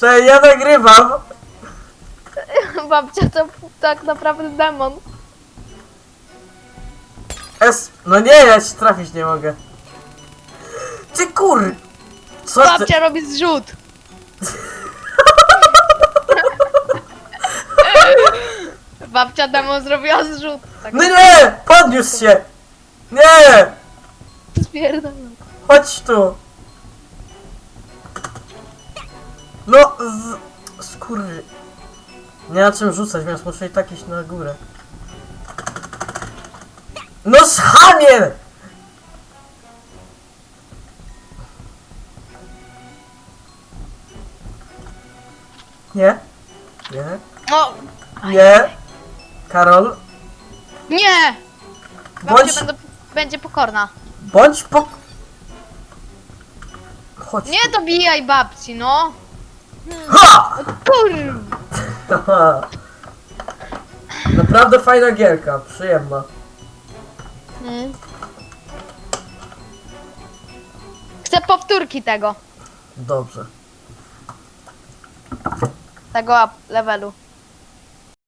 że ja nagrywam. Babcia to tak naprawdę demon. Es... No nie, ja się trafić nie mogę. Ty kur... Co ty... Babcia robi zrzut. Babcia demon zrobiła zrzut. Tak No nie! Podniósł się! Nie! spierdalam. Chodź tu! No, z... Skurry. Nie na czym rzucać, więc muszę i tak iść na górę. No schamie! Nie? Nie? No, Nie? Karol? nie! Babcia Bądź, będę, będzie pokorna. bądź po... Chodź. Nie dobijaj babci, no. Ha! Kurwa. Naprawdę fajna gierka, przyjemna. Mm. Chcę powtórki tego. Dobrze. Tego levelu.